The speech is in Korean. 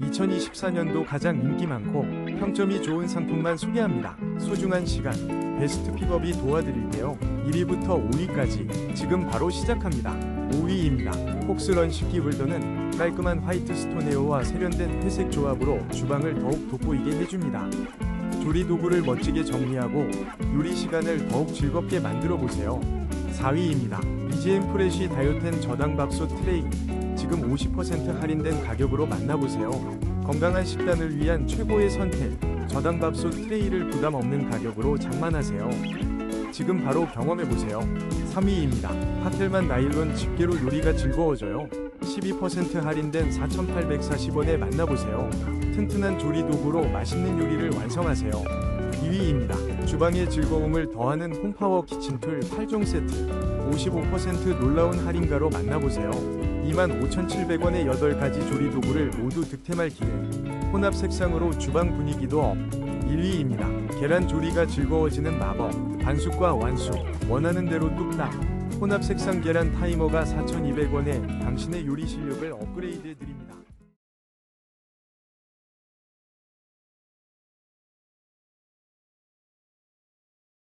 2024년도 가장 인기 많고 평점이 좋은 상품만 소개합니다. 소중한 시간, 베스트 픽업이 도와드릴게요. 1위부터 5위까지 지금 바로 시작합니다. 5위입니다. 폭스런 식기 홀더는 깔끔한 화이트 스톤 에어와 세련된 회색 조합으로 주방을 더욱 돋보이게 해줍니다. 조리 도구를 멋지게 정리하고 요리 시간을 더욱 즐겁게 만들어 보세요. 4위입니다. BGM 프레쉬 다이어텐 저당 밥솥 트레이 지금 50% 할인된 가격으로 만나보세요. 건강한 식단을 위한 최고의 선택 저당 밥솥 트레이를 부담 없는 가격으로 장만하세요. 지금 바로 경험해보세요. 3위입니다. 하텔만 나일론 집게로 요리가 즐거워져요. 12% 할인된 4,840원에 만나보세요. 튼튼한 조리 도구로 맛있는 요리를 완성하세요. 2위입니다. 주방의 즐거움을 더하는 홈파워 키친툴 8종 세트 55% 놀라운 할인가로 만나보세요. 25,700원의 8가지 조리 도구를 모두 득템할 기회. 혼합 색상으로 주방 분위기도 업. 1위입니다. 계란 조리가 즐거워지는 마법. 반숙과 완숙. 원하는 대로 뚝딱. 혼합 색상 계란 타이머가 4,200원에 당신의 요리 실력을 업그레이드 해드립니다.